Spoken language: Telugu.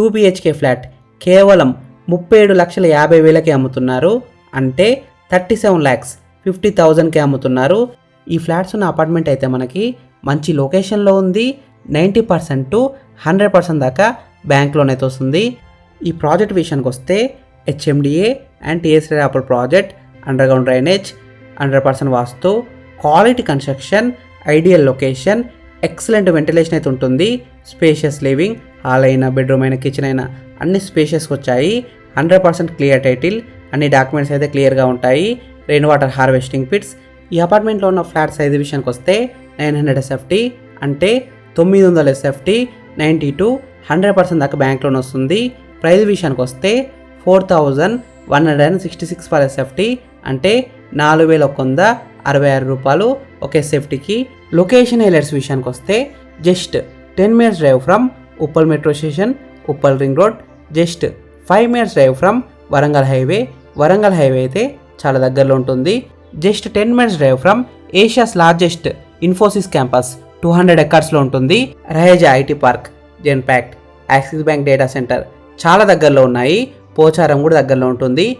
టూ బిహెచ్కే ఫ్లాట్ కేవలం ముప్పై ఏడు లక్షల యాభై వేలకే అమ్ముతున్నారు. అంటే థర్టీ సెవెన్ ల్యాక్స్ ఫిఫ్టీ థౌజండ్కే అమ్ముతున్నారు. ఈ ఫ్లాట్స్ ఉన్న అపార్ట్మెంట్ అయితే మనకి మంచి లొకేషన్లో ఉంది. Ninety percent to hundred percent దాకా బ్యాంక్ లోన్ అయితే వస్తుంది ఈ ప్రాజెక్ట్ విషయానికి వస్తే హెచ్ఎండిఏ అండ్ టీఎస్ఐ అప్పుడు project underground drainage hundred percent vastu quality construction ideal location excellent ventilation అయితే ఉంటుంది. స్పేషియస్ లివింగ్ హాల్ అయినా బెడ్రూమ్ అయినా కిచెన్ అయినా అన్ని స్పేషియస్కి వచ్చాయి. హండ్రెడ్ పర్సెంట్ క్లియర్ టైటిల్ అన్ని డాక్యుమెంట్స్ అయితే క్లియర్గా ఉంటాయి. Rain water harvesting pits. ఈ అపార్ట్మెంట్లో ఉన్న ఫ్లాట్ సైజ్ విషయానికి వస్తే నైన్ హండ్రెడ్ ఎస్ఎఫ్టీ అంటే తొమ్మిది వందల SFT ninety to hundred percent దాకా బ్యాంక్ లోన్ వస్తుంది. ప్రైస్ విషయానికి వస్తే four thousand one hundred and sixty six for SFT అంటే నాలుగు వేల ఒక వంద అరవై ఆరు రూపాయలు ఒకే సేఫ్టీకి. లొకేషన్ హైలైట్స్ విషయానికి వస్తే just ten minutes drive from Uppal metro station Uppal ring road. Just five minutes drive from Warangal highway. Warangal highway అయితే చాలా దగ్గరలో ఉంటుంది. Just ten minutes drive from Asia's largest Infosys campus two hundred ఎకర్స్లో ఉంటుంది. Raheja IT park Genpact Axis bank data centre చాలా దగ్గరలో ఉన్నాయి. పోచారం కూడా దగ్గరలో ఉంటుంది.